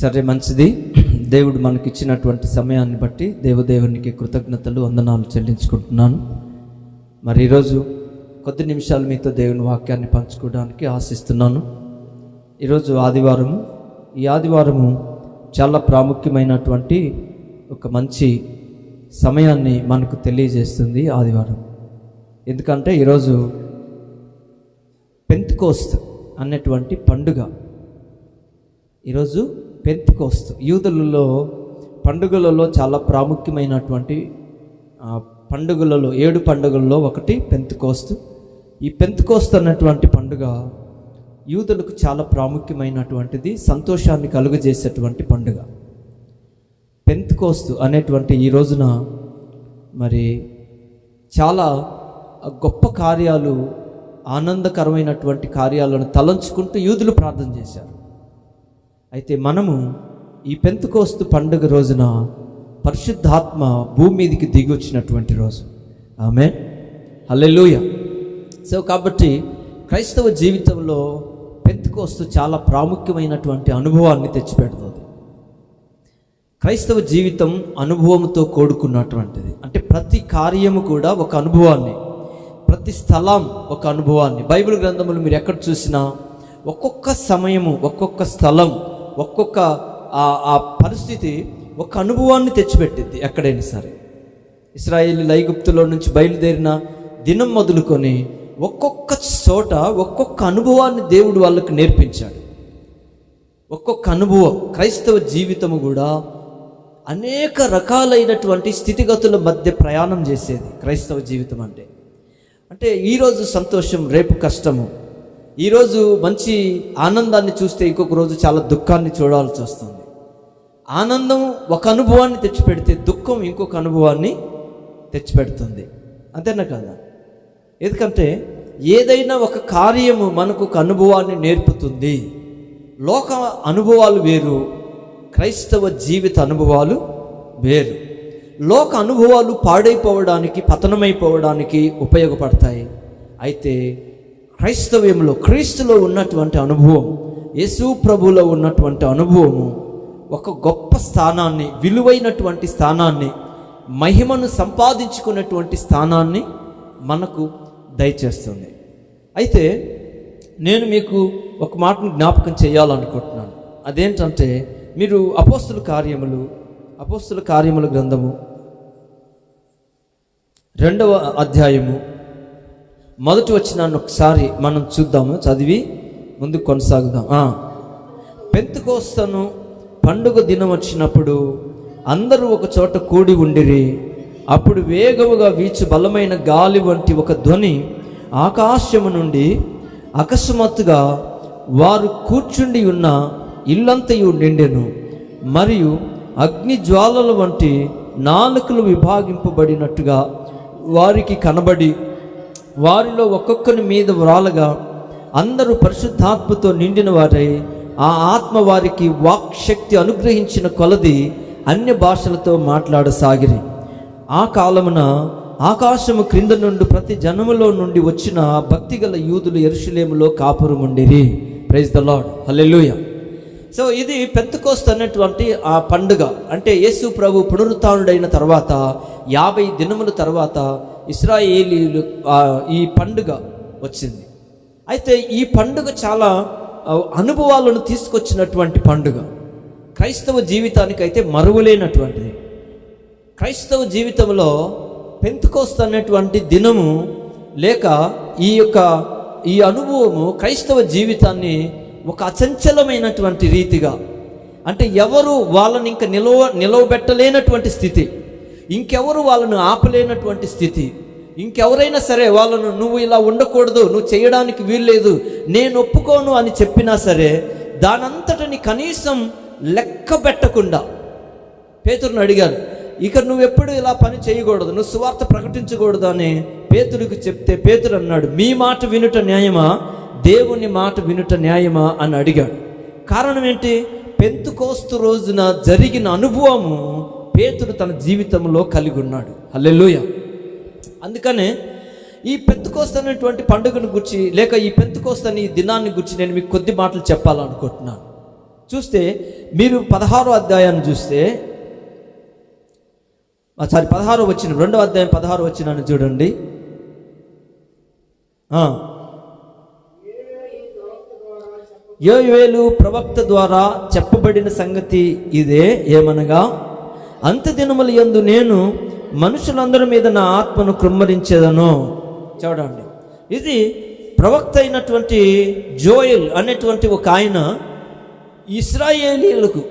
సరే మంచిది. దేవుడు మనకి ఇచ్చినటువంటి సమయాన్ని బట్టి దేవదేవునికి కృతజ్ఞతలు వందనాలు చెల్లించుకుంటున్నాను. మరి ఈరోజు కొద్ది నిమిషాలు మీతో దేవుని వాక్యాన్ని పంచుకోవడానికి ఆశిస్తున్నాను. ఈరోజు ఆదివారము. ఈ ఆదివారము చాలా ప్రాముఖ్యమైనటువంటి ఒక మంచి సమయాన్ని మనకు తెలియజేస్తుంది ఆదివారం. ఎందుకంటే ఈరోజు పెంత్ కోస్త్ అనేటువంటి పండుగ. ఈరోజు పెంతికోస్తు. యూదులలో పండుగలలో చాలా ప్రాముఖ్యమైనటువంటి పండుగలలో ఏడు పండుగలలో ఒకటి పెంతుకోస్తు. ఈ పెంతుకోస్తు అన్నటువంటి పండుగ యూదులకు చాలా ప్రాముఖ్యమైనటువంటిది సంతోషాన్ని కలుగజేసేటువంటి పండుగ. పెంతుకోస్తు అనేటువంటి ఈ రోజున మరి చాలా గొప్ప కార్యాలు ఆనందకరమైనటువంటి కార్యాలను తలంచుకుంటూ యూదులు ప్రార్థన చేశారు. అయితే మనము ఈ పెంతుకోస్తు పండుగ రోజున పరిశుద్ధాత్మ భూమి మీదకి దిగి వచ్చినటువంటి రోజు. ఆమె హల్లెలూయ. సో కాబట్టి క్రైస్తవ జీవితంలో పెంతుకోస్తు చాలా ప్రాముఖ్యమైనటువంటి అనుభవాన్ని తెచ్చిపెడుతుంది. క్రైస్తవ జీవితం అనుభవంతో కూడుకున్నటువంటిది. అంటే ప్రతి కార్యము కూడా ఒక అనుభవాన్ని ప్రతి స్థలం ఒక అనుభవాన్ని. బైబిల్ గ్రంథములు మీరు ఎక్కడ చూసినా ఒక్కొక్క సమయము ఒక్కొక్క స్థలం ఒక్కొక్క ఆ ఆ పరిస్థితి ఒక అనుభవాన్ని తెచ్చిపెట్టింది ఎక్కడైనా సరే. ఇస్రాయేల్ లైగుప్తులో నుంచి బయలుదేరిన దినం మొదలుకొని ఒక్కొక్క చోట ఒక్కొక్క అనుభవాన్ని దేవుడు వాళ్ళకు నేర్పించాడు. ఒక్కొక్క అనుభవం క్రైస్తవ జీవితము కూడా అనేక రకాలైనటువంటి స్థితిగతుల మధ్య ప్రయాణం చేసేది క్రైస్తవ జీవితం అంటే. అంటే ఈరోజు సంతోషం రేపు కష్టము. ఈరోజు మంచి ఆనందాన్ని చూస్తే ఇంకొక రోజు చాలా దుఃఖాన్ని చూడాల్సి వస్తుంది. ఆనందం ఒక అనుభవాన్ని తెచ్చిపెడితే దుఃఖం ఇంకొక అనుభవాన్ని తెచ్చిపెడుతుంది. అంతేనా కదా? ఎందుకంటే ఏదైనా ఒక కార్యము మనకు ఒక అనుభవాన్ని నేర్పుతుంది. లోక అనుభవాలు వేరు క్రైస్తవ జీవిత అనుభవాలు వేరు. లోక అనుభవాలు పాడైపోవడానికి పతనమైపోవడానికి ఉపయోగపడతాయి. అయితే క్రైస్తవ్యంలో క్రీస్తులో ఉన్నటువంటి అనుభవం యేసు ప్రభులో ఉన్నటువంటి అనుభవము ఒక గొప్ప స్థానాన్ని విలువైనటువంటి స్థానాన్ని మహిమను సంపాదించుకున్నటువంటి స్థానాన్ని మనకు దయచేస్తుంది. అయితే నేను మీకు ఒక మాటను జ్ఞాపకం చేయాలనుకుంటున్నాను. అదేంటంటే మీరు అపోస్తుల కార్యములు అపోస్తుల కార్యముల గ్రంథము రెండవ అధ్యాయము మొదటి వచ్చినాన్ని ఒకసారి మనం చూద్దాము. చదివి ముందు కొనసాగుదాం. ఆ. పెంతుకోస్తను పండుగ దినం వచ్చినప్పుడు అందరూ ఒక చోట కూడి ఉండిరి. అప్పుడు వేగముగా వీచు బలమైన గాలి వంటి ఒక ధ్వని ఆకాశము నుండి అకస్మాత్తుగా వారు కూర్చుండి ఉన్న ఇల్లంతయు నిండెను. మరియు అగ్ని జ్వాలల వంటి నాలుకలు విభాగింపబడినట్టుగా వారికి కనబడి వారిలో ఒక్కొక్కరి మీద వ్రాలగా అందరూ పరిశుద్ధాత్మతో నిండిన వారై ఆ ఆత్మ వారికి వాక్శక్తి అనుగ్రహించిన కొలది అన్య భాషలతో మాట్లాడసాగిరి. ఆ కాలమున ఆకాశము క్రింద నుండి ప్రతి జనములో నుండి వచ్చిన భక్తిగల యూదులు ఎరుషులేములో కాపురముండిరి. Praise the lord hallelujah so ఇది పెంతకోస్తు అనేటువంటి ఆ పండుగ. అంటే యేసు ప్రభు పునరుత్డైన తర్వాత యాభై దినముల తర్వాత ఇస్రాయేలీలు ఈ పండుగ వచ్చింది. అయితే ఈ పండుగ చాలా అనుభవాలను తీసుకొచ్చినటువంటి పండుగ. క్రైస్తవ జీవితానికి అయితే మరువలేనటువంటిది. క్రైస్తవ జీవితంలో పెంతుకోస్త అనేటువంటి దినము లేక ఈ యొక్క ఈ అనుభవము క్రైస్తవ జీవితాన్ని ఒక అచంచలమైనటువంటి రీతిగా అంటే ఎవరు వాళ్ళని ఇంకా నిలవ నిలవబెట్టలేనటువంటి స్థితి. ఇంకెవరు వాళ్ళను ఆపలేనటువంటి స్థితి? ఇంకెవరైనా సరే వాళ్ళను నువ్వు ఇలా ఉండకూడదు నువ్వు చేయడానికి వీల్లేదు నేను ఒప్పుకోను అని చెప్పినా సరే దానంతటిని కనీసం లెక్క పెట్టకుండా పేతురుని అడిగారు ఇక నువ్వు ఎప్పుడు ఇలా పని చేయకూడదు నువ్వు సువార్త ప్రకటించకూడదు అని పేతుడికి చెప్తే పేతుడు అన్నాడు మీ మాట వినుట న్యాయమా? దేవుని మాట వినుట న్యాయమా? అని అడిగాడు. కారణం ఏంటి? పెంతుకోస్తు రోజున జరిగిన అనుభవము పేతుడు తన జీవితంలో కలిగి ఉన్నాడు. అల్లెలుయ అందుకనే ఈ పెంతుకోస్త అనేటువంటి పండుగను గురించి లేక ఈ పెంతుకోస్తు ఈ దినాన్ని గురించి నేను మీకు కొద్ది మాటలు చెప్పాలనుకుంటున్నాను. చూస్తే మీరు పదహారో అధ్యాయాన్ని చూస్తే సారీ పదహారో వచ్చిన రెండో అధ్యాయం పదహారు వచ్చినాను చూడండి. ఆ. యోవేలు ప్రవక్త ద్వారా చెప్పబడిన సంగతి ఇదే ఏమనగా అంత దినముల యందు నేను మనుషులందరి మీద నా ఆత్మను కృమ్మరించేదను. చూడండి. ఇది ప్రవక్త అయినటువంటి జోయల్ అనేటువంటి ఒక ఆయన ఇస్రాయేలీలకు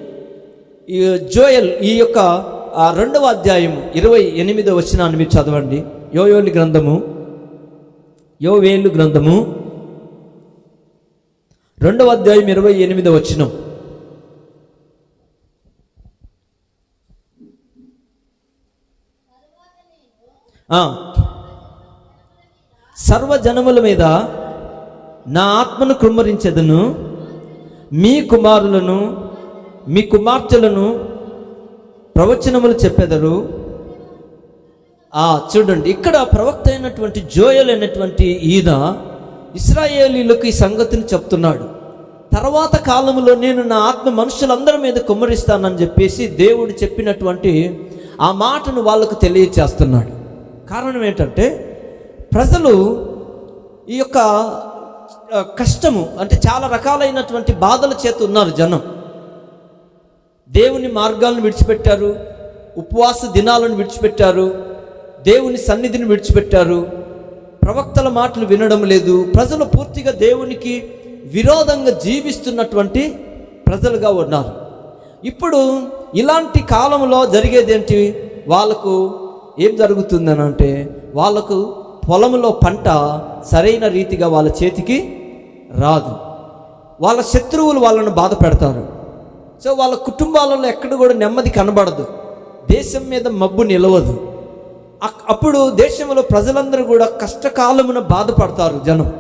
ఈ జోయల్ ఈ యొక్క ఆ రెండవ అధ్యాయము ఇరవై ఎనిమిదో వచ్చినాన్ని మీరు చదవండి. యోయోలి గ్రంథము యోవేలు గ్రంథము రెండవ అధ్యాయం ఇరవై ఎనిమిదో వచ్చినం సర్వజనముల మీద నా ఆత్మను కుమ్మరించదును. మీ కుమారులను మీ కుమార్తెలను ప్రవచనములు చెప్పెదరు. ఆ చూడండి ఇక్కడ ప్రవక్త అయినటువంటి జోయల్ అయినటువంటి ఈయన ఇస్రాయేలీలకు ఈ సంగతిని చెప్తున్నాడు. తర్వాత కాలంలో నేను నా ఆత్మ మనుషులందరి మీద కుమ్మరిస్తానని చెప్పేసి దేవుడు చెప్పినటువంటి ఆ మాటను వాళ్ళకు తెలియచేస్తున్నాడు. కారణం ఏంటంటే ప్రజలు ఈ యొక్క కష్టము అంటే చాలా రకాలైనటువంటి బాధల చేత ఉన్నారు జనం. దేవుని మార్గాలను విడిచిపెట్టారు ఉపవాస దినాలను విడిచిపెట్టారు దేవుని సన్నిధిని విడిచిపెట్టారు. ప్రవక్తల మాటలు వినడం లేదు. ప్రజలు పూర్తిగా దేవునికి విరోధంగా జీవిస్తున్నటువంటి ప్రజలుగా ఉన్నారు. ఇప్పుడు ఇలాంటి కాలంలో జరిగేదేంటి? వాళ్ళకు ఏం జరుగుతుందని అంటే వాళ్ళకు పొలంలో పంట సరైన రీతిగా వాళ్ళ చేతికి రాదు. వాళ్ళ శత్రువులు వాళ్ళను బాధ పెడతారు. సో వాళ్ళ కుటుంబాలలో ఎక్కడ కూడా నెమ్మది కనబడదు. దేశం మీద మబ్బు నిలవదు. అక్- అప్పుడు దేశంలో ప్రజలందరూ కూడా కష్టకాలమున బాధపడతారు జనం.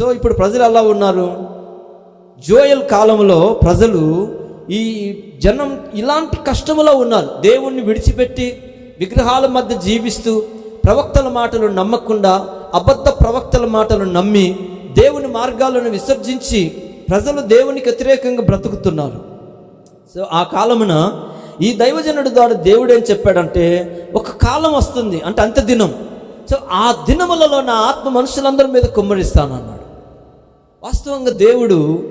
సో ఇప్పుడు ప్రజలు ఎలా ఉన్నారు? జోయల్ కాలంలో ప్రజలు ఈ జనం ఇలాంటి కష్టములో ఉన్నారు. దేవుణ్ణి విడిచిపెట్టి విగ్రహాల మధ్య జీవిస్తూ ప్రవక్తల మాటలు నమ్మకుండా అబద్ధ ప్రవక్తల మాటలు నమ్మి దేవుని మార్గాలను విసర్జించి ప్రజలు దేవునికి వ్యతిరేకంగా బ్రతుకుతున్నారు. సో ఆ కాలమున ఈ దైవజనుడు ద్వారా దేవుడు ఏం చెప్పాడంటే ఒక కాలం వస్తుంది అంటే అంత దినం. సో ఆ దినములలో నా ఆత్మ మనుషులందరి మీద కుమ్మరిస్తాను అన్నాడు వాస్తవంగా దేవుడు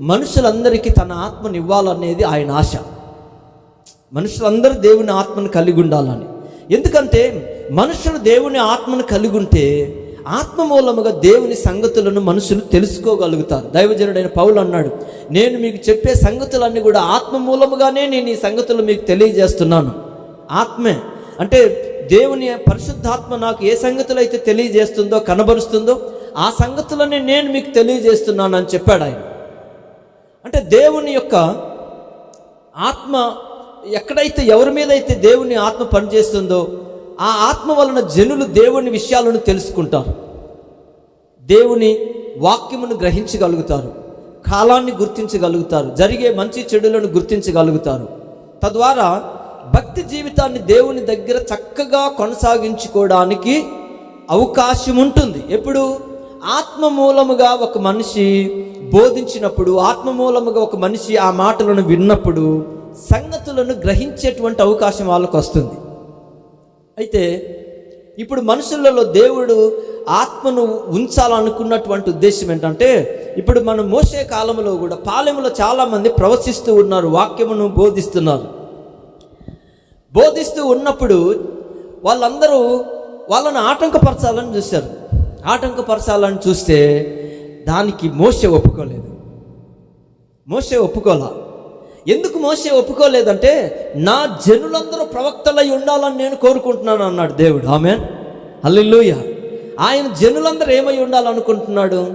మనుషులందరికీ తన ఆత్మని ఇవ్వాలనేది ఆయన ఆశ. మనుషులందరూ దేవుని ఆత్మను కలిగి ఉండాలని. ఎందుకంటే మనుషులు దేవుని ఆత్మను కలిగి ఉంటే ఆత్మ మూలముగా దేవుని సంగతులను మనుషులు తెలుసుకోగలుగుతారు. దైవజనుడైన పౌలు అన్నాడు నేను మీకు చెప్పే సంగతులన్నీ కూడా ఆత్మ మూలముగానే నేను ఈ సంగతులు మీకు తెలియజేస్తున్నాను. ఆత్మే. అంటే దేవుని పరిశుద్ధాత్మ నాకు ఏ సంగతులు అయితే తెలియజేస్తుందో కనబరుస్తుందో ఆ సంగతులన్నీ నేను మీకు తెలియజేస్తున్నాను అని చెప్పాడు ఆయన. అంటే దేవుని యొక్క ఆత్మ ఎక్కడైతే ఎవరి మీద అయితే దేవుని ఆత్మ పనిచేస్తుందో ఆ ఆత్మ వలన జనులు దేవుని విషయాలను తెలుసుకుంటారు. దేవుని వాక్యమును గ్రహించగలుగుతారు. కాలాన్ని గుర్తించగలుగుతారు. జరిగే మంచి చెడులను గుర్తించగలుగుతారు. తద్వారా భక్తి జీవితాన్ని దేవుని దగ్గర చక్కగా కొనసాగించుకోవడానికి అవకాశం ఉంటుంది. ఎప్పుడు? ఆత్మ మూలముగా ఒక మనిషి బోధించినప్పుడు ఆత్మ మూలముగా ఒక మనిషి ఆ మాటలను విన్నప్పుడు సంగతులను గ్రహించేటువంటి అవకాశం వాళ్ళకు వస్తుంది. అయితే ఇప్పుడు మనుషులలో దేవుడు ఆత్మను ఉంచాలనుకున్నటువంటి ఉద్దేశం ఏంటంటే ఇప్పుడు మనం మోసే కాలంలో కూడా పాలెంలో చాలామంది ప్రవశిస్తూ ఉన్నారు వాక్యమును బోధిస్తున్నారు. బోధిస్తూ ఉన్నప్పుడు వాళ్ళందరూ వాళ్ళను ఆటంకపరచాలని చూశారు. ఆటంకపరచాలని చూస్తే దానికి మోసే ఒప్పుకోలేదు. మోసే ఒప్పుకోలే? ఎందుకు మోసే ఒప్పుకోలేదంటే నా జనులందరూ ప్రవక్తలై ఉండాలని నేను కోరుకుంటున్నాను అన్నాడు దేవుడు. ఆమె హల్లెలూయా. ఆయన జనులందరూ ఏమై ఉండాలనుకుంటున్నాడు?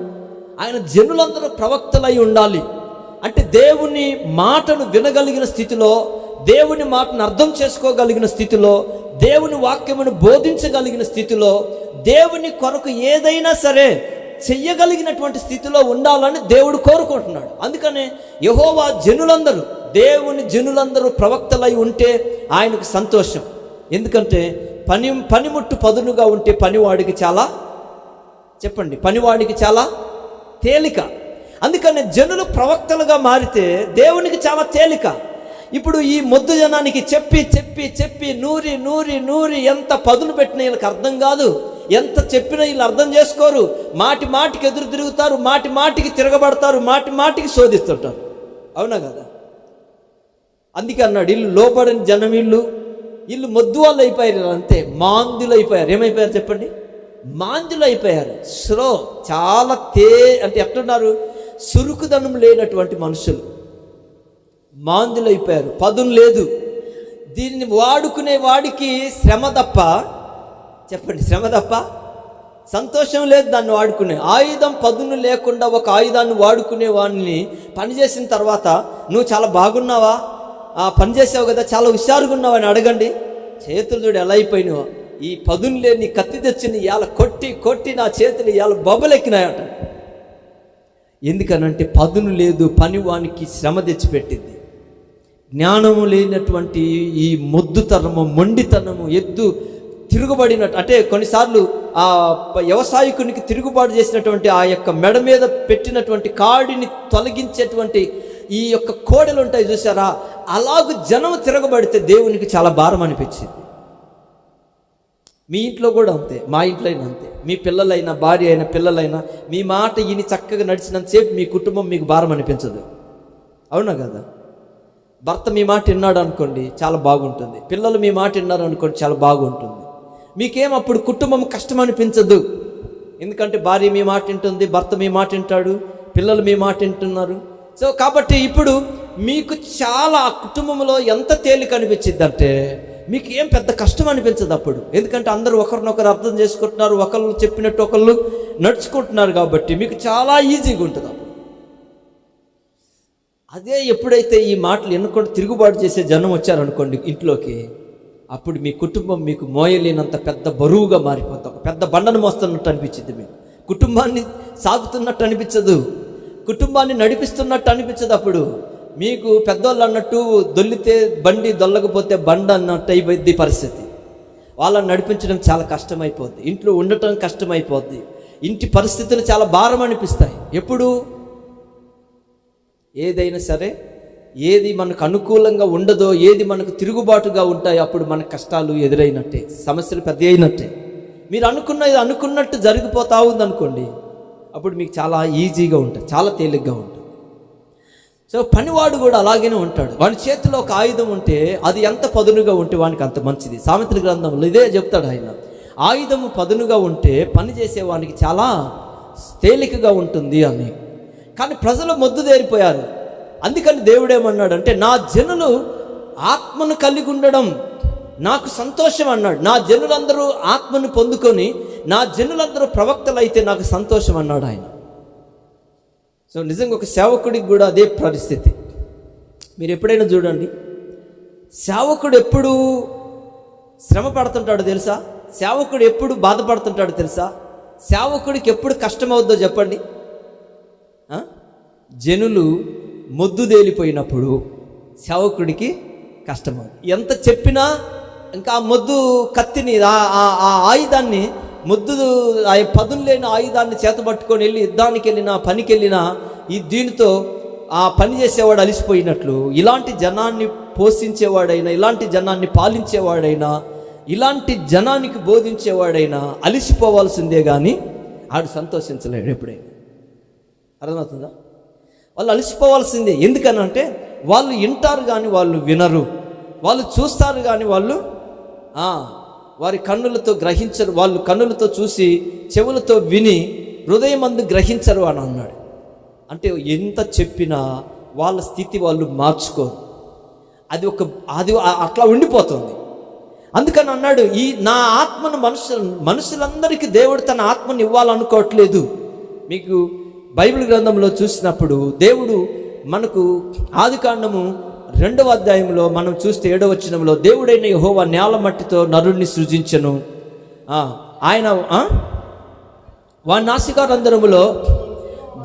ఆయన జనులందరూ ప్రవక్తలై ఉండాలి. అంటే దేవుని మాటను వినగలిగిన స్థితిలో దేవుని మాటను అర్థం చేసుకోగలిగిన స్థితిలో దేవుని వాక్యమును బోధించగలిగిన స్థితిలో దేవుని కొరకు ఏదైనా సరే చెయ్యగలిగినటువంటి స్థితిలో ఉండాలని దేవుడు కోరుకుంటున్నాడు. అందుకనే యహోవా జనులందరూ దేవుని జనులందరూ ప్రవక్తలై ఉంటే ఆయనకు సంతోషం. ఎందుకంటే పని పనిముట్టు పదునుగా ఉంటే పనివాడికి చాలా చెప్పండి పనివాడికి చాలా తేలిక. అందుకని జనులు ప్రవక్తలుగా మారితే దేవునికి చాలా తేలిక. ఇప్పుడు ఈ మొద్దు జనానికి చెప్పి చెప్పి చెప్పి నూరి నూరి నూరి ఎంత పదును పెట్టిన వీళ్ళకి అర్థం కాదు. ఎంత చెప్పినా వీళ్ళు అర్థం చేసుకోరు. మాటి మాటికి ఎదురు తిరుగుతారు మాటి మాటికి తిరగబడతారు మాటి మాటికి శోధిస్తుంటారు. అవునా కదా? అందుకే అన్నాడు ఇల్లు లోపడని జనం ఇల్లు ఇల్లు మొద్దు వాళ్ళు అయిపోయారు అంతే. మాందులు అయిపోయారు. ఏమైపోయారు చెప్పండి? మాందులు అయిపోయారు. స్లో చాలా తే అంటే ఎట్లున్నారు? సురుకుదనం లేనటువంటి మనుషులు. మాందులు అయిపోయారు. పదును లేదు. దీన్ని వాడుకునే వాడికి శ్రమ తప్ప చెప్పండి శ్రమ తప్ప? సంతోషం లేదు దాన్ని వాడుకునే. ఆయుధం పదును లేకుండా ఒక ఆయుధాన్ని వాడుకునే వాడిని పనిచేసిన తర్వాత నువ్వు చాలా బాగున్నావా? ఆ పని చేసావు కదా చాలా హుషారుగా ఉన్నావు అని అడగండి. చేతులు చూడు ఎలా అయిపోయినావో ఈ పదును లేని కత్తి తెచ్చిన ఇవాళ కొట్టి కొట్టి నా చేతులు ఇవాళ బొబ్బలెక్కినాయట. ఎందుకనంటే పదును లేదు పని వానికి శ్రమ తెచ్చిపెట్టింది. జ్ఞానము లేనటువంటి ఈ మొద్దుతనము మొండితనము ఎద్దు తిరుగుబడినట్టు అంటే కొన్నిసార్లు ఆ వ్యవసాయకునికి తిరుగుబాటు చేసినటువంటి ఆ యొక్క మెడ మీద పెట్టినటువంటి కాడిని తొలగించేటువంటి ఈ యొక్క కోడలు ఉంటాయి చూసారా అలాగ జనం తిరగబడితే దేవునికి చాలా భారం అనిపించింది. మీ ఇంట్లో కూడా అంతే మా ఇంట్లో అయినా అంతే. మీ పిల్లలైనా భార్య అయినా పిల్లలైనా మీ మాట ఈయన చక్కగా నడిచినంతసేపు మీ కుటుంబం మీకు భారం అనిపించదు. అవునా కదా? భర్త మీ మాట విన్నాడు అనుకోండి చాలా బాగుంటుంది. పిల్లలు మీ మాట విన్నారు అనుకోండి చాలా బాగుంటుంది. మీకేం అప్పుడు కుటుంబం కష్టం అనిపించదు ఎందుకంటే భార్య మీ మాట వింటుంది భర్త మీ మాట వింటాడు పిల్లలు మీ మాట వింటున్నారు. సో కాబట్టి ఇప్పుడు మీకు చాలా కుటుంబంలో ఎంత తేలిక అనిపించింది అంటే మీకు ఏం పెద్ద కష్టం అనిపించదు అప్పుడు. ఎందుకంటే అందరూ ఒకరినొకరు అర్థం చేసుకుంటున్నారు ఒకళ్ళు చెప్పినట్టు ఒకళ్ళు నడుచుకుంటున్నారు కాబట్టి మీకు చాలా ఈజీగా ఉంటుంది అప్పుడు. అదే ఎప్పుడైతే ఈ మాటలు ఎన్నుకొని తిరుగుబాటు చేసే జనం వచ్చారనుకోండి ఇంట్లోకి అప్పుడు మీ కుటుంబం మీకు మోయలేనంత పెద్ద బరువుగా మారిపోతుంది ఒక పెద్ద బండను మోస్తున్నట్టు అనిపించింది మీకు. కుటుంబాన్ని సాగుతున్నట్టు అనిపించదు. కుటుంబాన్ని నడిపిస్తున్నట్టు అనిపించదు అప్పుడు. మీకు పెద్దోళ్ళు అన్నట్టు దొల్లితే బండి దొల్లకపోతే బండ అన్నట్టు అయిపోయింది పరిస్థితి. వాళ్ళని నడిపించడం చాలా కష్టమైపోద్ది. ఇంట్లో ఉండటం కష్టమైపోద్ది. ఇంటి పరిస్థితులు చాలా భారం అనిపిస్తాయి. ఎప్పుడు? ఏదైనా సరే ఏది మనకు అనుకూలంగా ఉండదో ఏది మనకు తిరుగుబాటుగా ఉంటాయో అప్పుడు మన కష్టాలు ఎదురైనట్టే సమస్యలు పెద్ద అయినట్టే. మీరు అనుకున్నది అనుకున్నట్టు జరిగిపోతా ఉందనుకోండి అప్పుడు మీకు చాలా ఈజీగా ఉంటుంది చాలా తేలిగ్గా ఉంటుంది. సో పనివాడు కూడా అలాగనే ఉంటాడు. వాని చేతిలో ఒక ఆయుధం ఉంటే అది ఎంత పదునుగా ఉంటే వానికి అంత మంచిది. సామెతల గ్రంథంలో ఇదే చెప్తాడు ఆయన. ఆయుధము పదునుగా ఉంటే పని చేసేవానికి చాలా తేలికగా ఉంటుంది అని. కానీ ప్రజలు మొద్దుదేరిపోయారు అందుకని దేవుడేమన్నాడంటే నా జనులు ఆత్మను కలిగి ఉండడం నాకు సంతోషం అన్నాడు. నా జనులందరూ ఆత్మను పొందుకొని నా జనులందరూ ప్రవక్తలు అయితే నాకు సంతోషం అన్నాడు ఆయన. సో నిజంగా ఒక సేవకుడికి కూడా అదే పరిస్థితి. మీరు ఎప్పుడైనా చూడండి సేవకుడు ఎప్పుడు శ్రమ పడుతుంటాడో తెలుసా? సేవకుడు ఎప్పుడు బాధపడుతుంటాడో తెలుసా? సేవకుడికి ఎప్పుడు కష్టమవుద్దో చెప్పండి. జనులు మొద్దు మొద్దుదేలిపోయినప్పుడు సేవకుడికి కష్టమవుతుంది. ఎంత చెప్పినా ఇంకా ఆ మొద్దు కత్తిని ఆ- ఆయుధాన్ని ముద్దు ఆ పదులు లేని ఆయుధాన్ని చేతబట్టుకొని వెళ్ళి యుద్ధానికి వెళ్ళినా పనికి వెళ్ళినా ఈ దీనితో ఆ పని చేసేవాడు అలిసిపోయినట్లు ఇలాంటి జనాన్ని పోషించేవాడైనా ఇలాంటి జనాన్ని పాలించేవాడైనా ఇలాంటి జనానికి బోధించేవాడైనా అలిసిపోవాల్సిందే కానీ ఆడు సంతోషించలేడు ఎప్పుడైనా. అర్థమవుతుందా? వాళ్ళు అలసిపోవాల్సిందే. ఎందుకనంటే వాళ్ళు వింటారు కానీ వాళ్ళు వినరు. వాళ్ళు చూస్తారు కానీ వాళ్ళు వారి కన్నులతో గ్రహించరు. వాళ్ళు కన్నులతో చూసి చెవులతో విని హృదయం అందు గ్రహించరు అని అన్నాడు. అంటే ఎంత చెప్పినా వాళ్ళ స్థితి వాళ్ళు మార్చుకోరు. అది ఒక అది అట్లా ఉండిపోతుంది. అందుకని అన్నాడు ఈ నా ఆత్మను మనుషులు మనుషులందరికీ దేవుడు తన ఆత్మను ఇవ్వాలనుకోవట్లేదు. మీకు బైబిల్ గ్రంథంలో చూసినప్పుడు దేవుడు మనకు ఆదికాండము రెండవ అధ్యాయంలో మనం చూస్తే ఏడవ వచనంలో దేవుడైన యెహోవా నేల మట్టితో నరుణ్ణి సృజించను. ఆయన ఆ? వారి నాసికారంధ్రములో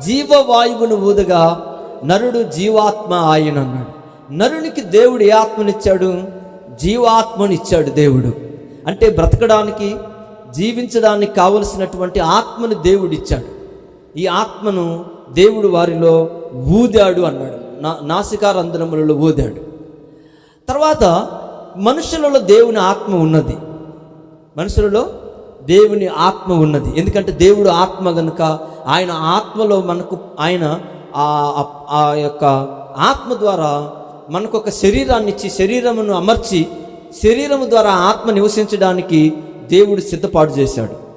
జీవవాయువును ఊదగా నరుడు జీవాత్మ ఆయన అన్నాడు నరునికి దేవుడు ఏ ఆత్మనిచ్చాడు? జీవాత్మనిచ్చాడు దేవుడు. అంటే బ్రతకడానికి జీవించడానికి కావలసినటువంటి ఆత్మను దేవుడిచ్చాడు. ఈ ఆత్మను దేవుడు వారిలో ఊదాడు అన్నాడు. నా నాసికారంధ్రములలో ఊదాడు. తర్వాత మనుషులలో దేవుని ఆత్మ ఉన్నది. మనుషులలో దేవుని ఆత్మ ఉన్నది. ఎందుకంటే దేవుడు ఆత్మ గనుక ఆయన ఆత్మలో మనకు ఆయన ఆ ఆ- ఆ యొక్క ఆత్మ ద్వారా మనకు ఒక శరీరాన్ని ఇచ్చి శరీరమును అమర్చి శరీరము ద్వారా ఆత్మ నివసించడానికి దేవుడు సిద్ధపాటు చేశాడు.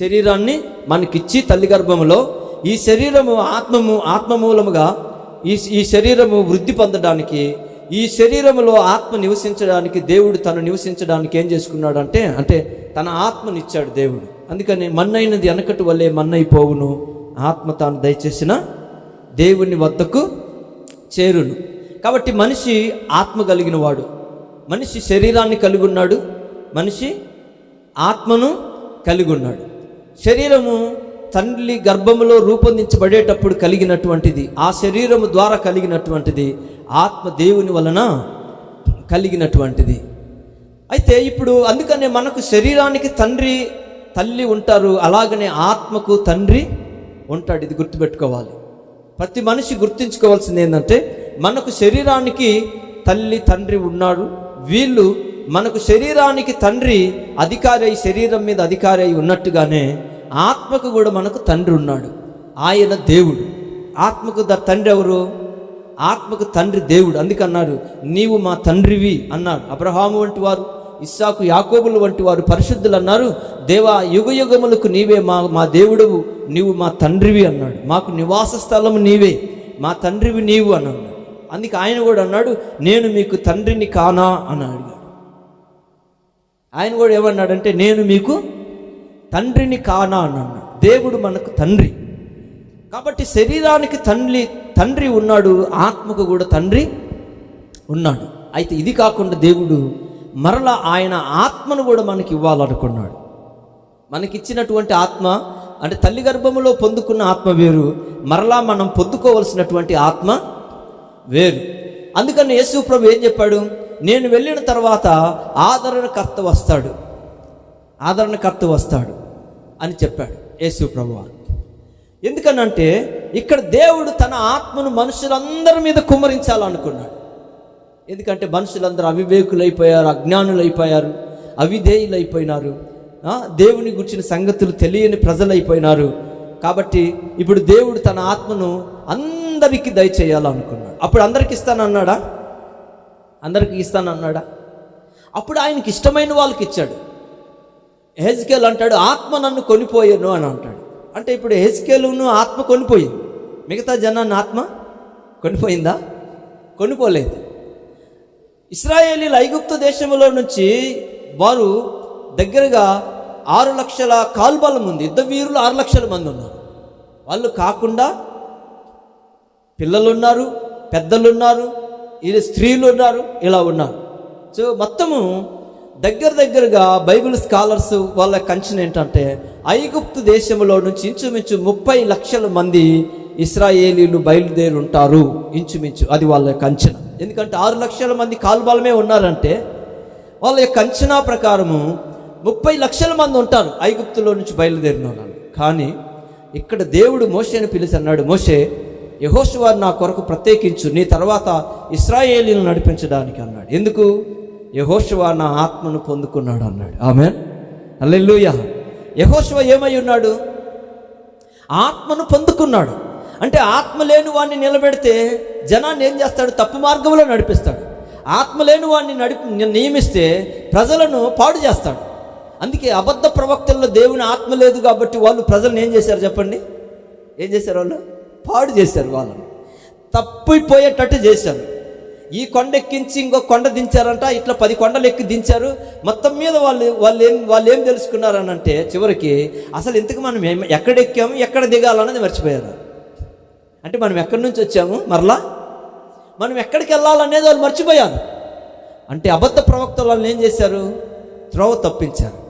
శరీరాన్ని మనకిచ్చి తల్లి గర్భములో ఈ శరీరము ఆత్మము ఆత్మమూలముగా ఈ ఈ శరీరము వృద్ధి పొందడానికి ఈ శరీరములో ఆత్మ నివసించడానికి దేవుడు తను నివసించడానికి ఏం చేసుకున్నాడు అంటే అంటే తన ఆత్మనిచ్చాడు దేవుడు. అందుకని మన్నైనది వెనకటి వల్లే మన్నైపోవును. ఆత్మ తాను దయచేసిన దేవుని వద్దకు చేరును. కాబట్టి మనిషి ఆత్మ కలిగిన వాడు మనిషి శరీరాన్ని కలిగి ఉన్నాడు మనిషి ఆత్మను కలిగి ఉన్నాడు శరీరము తండ్రి గర్భములో రూపొందించబడేటప్పుడు కలిగినటువంటిది ఆ శరీరము ద్వారా కలిగినటువంటిది ఆత్మ దేవుని వలన కలిగినటువంటిది. అయితే ఇప్పుడు అందుకనే మనకు శరీరానికి తండ్రి తల్లి ఉంటారు అలాగనే ఆత్మకు తండ్రి ఉంటాడు ఇది గుర్తుపెట్టుకోవాలి. ప్రతి మనిషి గుర్తుంచుకోవాల్సింది ఏంటంటే మనకు శరీరానికి తల్లి తండ్రి ఉన్నాడు వీళ్ళు మనకు శరీరానికి తండ్రి అధికారి అయి శరీరం మీద అధికారి అయి ఉన్నట్టుగానే ఆత్మకు కూడా మనకు తండ్రి ఉన్నాడు. ఆయన దేవుడు. ఆత్మకు ద తండ్రి ఎవరు? ఆత్మకు తండ్రి దేవుడు. అందుకన్నారు నీవు మా తండ్రివి అన్నాడు అబ్రహాము వంటి వారు ఇస్సాకు యాకోబులు వంటి వారు పరిశుద్ధులు అన్నారు దేవా యుగ యుగములకు నీవే మా మా దేవుడవు నీవు మా తండ్రివి అన్నాడు. మాకు నివాస స్థలము నీవే మా తండ్రివి నీవు అని అన్నాడు. అందుకే ఆయన కూడా అన్నాడు నేను మీకు తండ్రిని కానా అని అడిగాడు ఆయన కూడా ఏమన్నాడంటే నేను మీకు తండ్రిని కానా అని అన్నాడు. దేవుడు మనకు తండ్రి. కాబట్టి శరీరానికి తండ్రి తండ్రి ఉన్నాడు ఆత్మకు కూడా తండ్రి ఉన్నాడు. అయితే ఇది కాకుండా దేవుడు మరలా ఆయన ఆత్మను కూడా మనకి ఇవ్వాలనుకున్నాడు. మనకిచ్చినటువంటి ఆత్మ అంటే తల్లి గర్భములో పొందుకున్న ఆత్మ వేరు మరలా మనం పొందుకోవలసినటువంటి ఆత్మ వేరు. అందుకని యేసు ప్రభు ఏం చెప్పాడు? నేను వెళ్ళిన తర్వాత ఆదరణకర్త వస్తాడు. ఆదరణకర్త వస్తాడు అని చెప్పాడు యేసు ప్రభు ఎందుకనంటే ఇక్కడ దేవుడు తన ఆత్మను మనుషులందరి మీద కుమ్మరించాలనుకున్నాడు. ఎందుకంటే మనుషులందరూ అవివేకులైపోయారు అజ్ఞానులైపోయారు అవిధేయులైపోయినారు. దేవుని గుర్చిన సంగతులు తెలియని ప్రజలైపోయినారు. కాబట్టి ఇప్పుడు దేవుడు తన ఆత్మను అందరికీ దయచేయాలనుకున్నాడు. అప్పుడు అందరికి ఇస్తానన్నాడా? అందరికి ఇస్తానన్నాడా అప్పుడు ఆయనకి ఇష్టమైన వాళ్ళకి ఇచ్చాడు. హెజ్కేల్ అంటాడు ఆత్మ నన్ను కొనిపోయాను అని అంటాడు. అంటే ఇప్పుడు హెజ్కేలును ఆత్మ కొనిపోయింది. మిగతా జనాన్ని ఆత్మ కొనిపోయిందా? కొనిపోలేదు. ఇస్రాయేలీల ఐగుప్తు దేశంలో నుంచి వారు దగ్గరగా ఆరు లక్షల కాల్బలం ఉంది. యుద్ధ వీరులు ఆరు లక్షల మంది ఉన్నారు. వాళ్ళు కాకుండా పిల్లలున్నారు పెద్దలున్నారు ఇది స్త్రీలు ఉన్నారు ఇలా ఉన్నారు. సో మొత్తము దగ్గర దగ్గరగా బైబిల్ స్కాలర్స్ వాళ్ళ కంచెన్ ఏంటంటే ఐగుప్తు దేశంలో నుంచి ఇంచుమించు ముప్పై లక్షల మంది ఇస్రాయేలీలు బయలుదేరి ఉంటారు ఇంచుమించు అది వాళ్ళ యొక్క ఎందుకంటే ఆరు లక్షల మంది కాల్బాలమే ఉన్నారంటే వాళ్ళ యొక్క అంచనా ప్రకారము ముప్పై లక్షల మంది ఉంటారు ఐగుప్తులో నుంచి బయలుదేరిన వాళ్ళు కానీ ఇక్కడ దేవుడు మోషేని పిలిచి అన్నాడు మోషే యహోషువారు నా కొరకు ప్రత్యేకించు నీ తర్వాత ఇస్రాయేలీలను నడిపించడానికి అన్నాడు. ఎందుకు? యహోషువా నా ఆత్మను పొందుకున్నాడు అన్నాడు. ఆమె అల్లెలుయ యహోషువ ఏమై ఉన్నాడు? ఆత్మను పొందుకున్నాడు. అంటే ఆత్మ లేని వాడిని నిలబెడితే జనాన్ని ఏం చేస్తాడు? తప్పు మార్గంలో నడిపిస్తాడు. ఆత్మ లేని వాడిని నడిపి నియమిస్తే ప్రజలను పాడు చేస్తాడు. అందుకే అబద్ధ ప్రవక్తల్లో దేవుని ఆత్మ లేదు కాబట్టి వాళ్ళు ప్రజలను ఏం చేశారు చెప్పండి? ఏం చేశారు వాళ్ళు? పాడు చేశారు వాళ్ళని. తప్పిపోయేటట్టు చేశారు. ఈ కొండ ఎక్కించి ఇంకో కొండ దించారంట ఇట్లా పది కొండలు ఎక్కి దించారు. మొత్తం మీద వాళ్ళు వాళ్ళు ఏం వాళ్ళు ఏం తెలుసుకున్నారని అంటే చివరికి అసలు ఇంతకు మనం ఏం- ఎక్కడ ఎక్కాము ఎక్కడ దిగాలన్నది మర్చిపోయారు. అంటే మనం ఎక్కడి నుంచి వచ్చాము? మరలా మనం ఎక్కడికి వెళ్ళాలనేది వాళ్ళు మర్చిపోయారు. అంటే అబద్ధ ప్రవక్తలు వాళ్ళని ఏం చేశారు? త్రోవ తప్పించారు.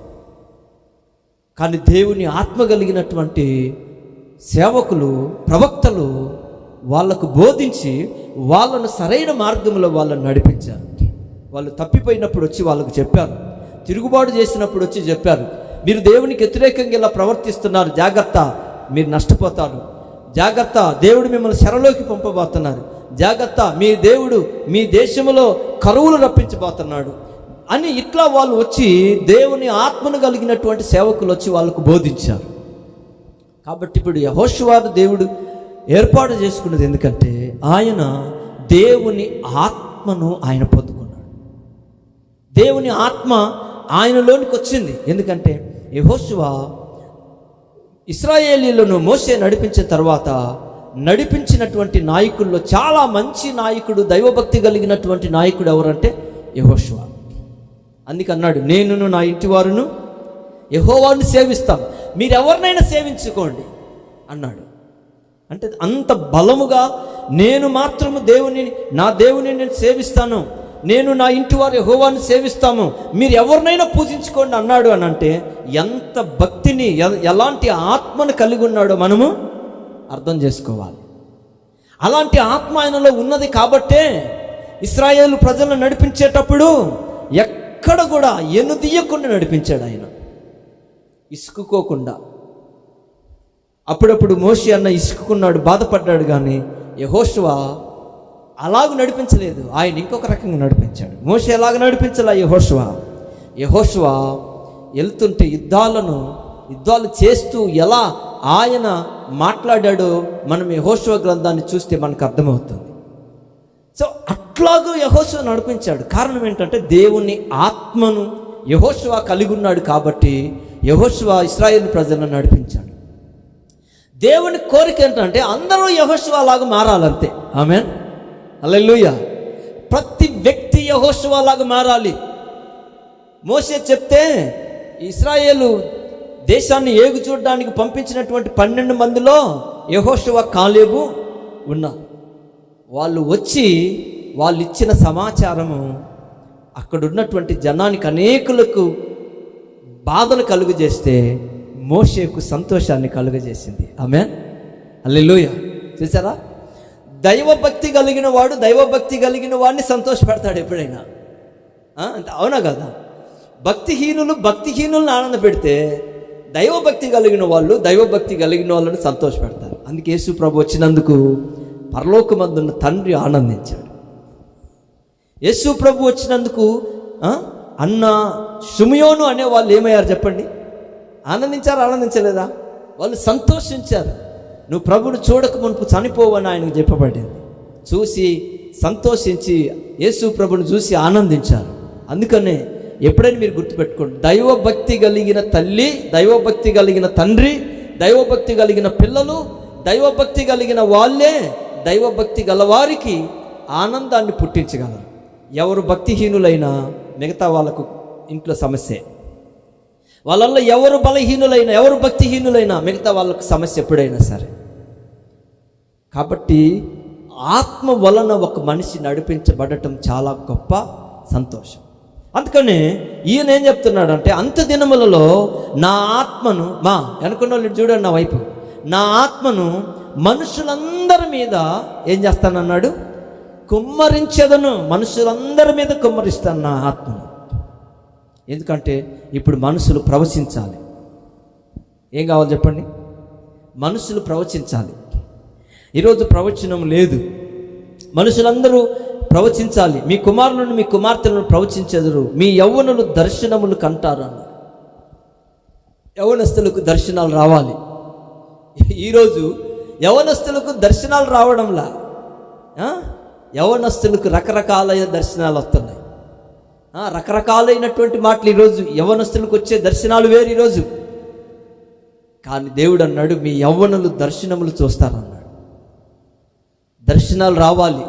కానీ దేవుని ఆత్మ కలిగినటువంటి సేవకులు ప్రవక్తలు వాళ్ళకు బోధించి వాళ్ళను సరైన మార్గంలో వాళ్ళని నడిపించారు. వాళ్ళు తప్పిపోయినప్పుడు వచ్చి వాళ్ళకు చెప్పారు. తిరుగుబాటు చేసినప్పుడు వచ్చి చెప్పారు. మీరు దేవునికి వ్యతిరేకంగా ఇలా ప్రవర్తిస్తున్నారు. జాగ్రత్త మీరు నష్టపోతారు. జాగ్రత్త దేవుడు మిమ్మల్ని శరలోకి పంపబోతున్నారు. జాగ్రత్త మీ దేవుడు మీ దేశంలో కరువులు రప్పించబోతున్నాడు అని ఇట్లా వాళ్ళు వచ్చి దేవుని ఆత్మను కలిగినటువంటి సేవకులు వచ్చి వాళ్ళకు బోధించారు. కాబట్టి ఇప్పుడు యహోషువారు దేవుడు ఏర్పాటు చేసుకున్నది ఎందుకంటే ఆయన దేవుని ఆత్మను ఆయన పొందుకున్నాడు. దేవుని ఆత్మ ఆయనలోనికి వచ్చింది. ఎందుకంటే యహోషువ ఇస్రాయేలీలను మోసే నడిపించిన తర్వాత నడిపించినటువంటి నాయకుల్లో చాలా మంచి నాయకుడు దైవభక్తి కలిగినటువంటి నాయకుడు ఎవరంటే యహోషువ. అందుకన్నాడు నేనును నా ఇంటి వారును యహోవాన్ని సేవిస్తాను. మీరు ఎవరినైనా సేవించుకోండి అన్నాడు. అంటే అంత బలముగా నేను మాత్రము దేవుని నా దేవుని నేను సేవిస్తాను నేను నా ఇంటి వారి హోవాన్ని సేవిస్తాము మీరు ఎవరినైనా పూజించుకోండి అన్నాడు అని అంటే ఎంత భక్తిని ఎ- ఎలాంటి ఆత్మను కలిగి ఉన్నాడో మనము అర్థం చేసుకోవాలి. అలాంటి ఆత్మ ఆయనలో ఉన్నది కాబట్టే ఇస్రాయేల్ ప్రజలను నడిపించేటప్పుడు ఎక్కడ కూడా ఎనుదీయకుండా నడిపించాడు ఆయన. ఇసుకుకోకుండా. అప్పుడప్పుడు మోషి అన్న ఇసుకున్నాడు బాధపడ్డాడు కానీ యహోషువ అలాగ నడిపించలేదు. ఆయన ఇంకొక రకంగా నడిపించాడు. మోషి ఎలాగ నడిపించలే యహోషువ? యహోషువ వెళ్తుంటే యుద్ధాలను యుద్ధాలు చేస్తూ ఎలా ఆయన మాట్లాడాడో మనం యహోషువ గ్రంథాన్ని చూస్తే మనకు అర్థమవుతుంది. సో అట్లాగూ యహోశివ నడిపించాడు. కారణం ఏంటంటే దేవుని ఆత్మను యహోశివ కలిగి ఉన్నాడు కాబట్టి యహోశివ ఇస్రాయేల్ ప్రజలను నడిపించాడు. దేవుని కోరిక ఏంటంటే అందరూ యహోశివ లాగా మారాలంతే. ఆమె అల్లెలుయ ప్రతి వ్యక్తి యహోశివ లాగా మారాలి. మోసే చెప్తే ఇస్రాయేలు దేశాన్ని ఏగు చూడడానికి పంపించినటువంటి పన్నెండు మందిలో యహోశివ కాలేబు ఉన్నారు. వాళ్ళు వచ్చి వాళ్ళు ఇచ్చిన సమాచారము అక్కడున్నటువంటి జనానికి అనేకులకు బాధను కలుగజేస్తే మోషేకు సంతోషాన్ని కలుగజేసింది. ఆమె అల్లెలుయ చూసారా? దైవభక్తి కలిగిన వాడు దైవభక్తి కలిగిన వాడిని సంతోషపెడతాడు ఎప్పుడైనా. అవునా కదా? భక్తిహీనులు భక్తిహీనులను ఆనంద పెడితే దైవభక్తి కలిగిన వాళ్ళు దైవభక్తి కలిగిన వాళ్ళని సంతోషపెడతారు. అందుకే యేసు ప్రభు వచ్చినందుకు పరలోకమందున్న తండ్రి ఆనందించాడు. యేసు ప్రభు వచ్చినందుకు అన్న సుమయోను అనే వాళ్ళు ఏమయ్యారు చెప్పండి? ఆనందించారు ఆనందించలేదా? వాళ్ళు సంతోషించారు. నువ్వు ప్రభుని చూడక మునుపు చనిపోవని ఆయనకు చెప్పబడింది. చూసి సంతోషించి యేసు ప్రభుని చూసి ఆనందించారు. అందుకనే ఎప్పుడైనా మీరు గుర్తుపెట్టుకోండి దైవభక్తి కలిగిన తల్లి దైవభక్తి కలిగిన తండ్రి దైవభక్తి కలిగిన పిల్లలు దైవభక్తి కలిగిన వాళ్ళే దైవభక్తి గలవారికి ఆనందాన్ని పుట్టించగలరు. ఎవరు భక్తిహీనులైనా మిగతా వాళ్ళకు ఇంట్లో సమస్యే. వాళ్ళల్లో ఎవరు బలహీనులైనా ఎవరు భక్తిహీనులైనా మిగతా వాళ్ళకు సమస్య ఎప్పుడైనా సరే. కాబట్టి ఆత్మ వలన ఒక మనిషి నడిపించబడటం చాలా గొప్ప సంతోషం. అందుకనే ఈయన ఏం చెప్తున్నాడంటే అంత దినములలో నా ఆత్మను మా అనుకున్న వాళ్ళు చూడండి నా వైపు. నా ఆత్మను మనుషులందరి మీద ఏం చేస్తానన్నాడు? కుమ్మరించదను. మనుషులందరి మీద కుమ్మరిస్తాను నా ఆత్మను. ఎందుకంటే ఇప్పుడు మనుషులు ప్రవచించాలి. ఏం కావాలి చెప్పండి? మనుషులు ప్రవచించాలి. ఈరోజు ప్రవచనం లేదు. మనుషులందరూ ప్రవచించాలి. మీ కుమారులను మీ కుమార్తెలను ప్రవచించెదరు. మీ యవ్వనులు దర్శనములు కంటారు అన్నారు యవనస్తులకు దర్శనాలు రావాలి. ఈరోజు యవనస్తులకు దర్శనాలు రావడంలా? యవనస్తులకు రకరకాలైన దర్శనాలు వస్తున్నాయి. రకరకాలైనటువంటి మాటలు ఈరోజు యవనస్తులకు వచ్చే దర్శనాలు వేరు ఈరోజు. కానీ దేవుడు అన్నాడు మీ యవ్వనులు దర్శనములు చూస్తారన్నాడు. దర్శనాలు రావాలి.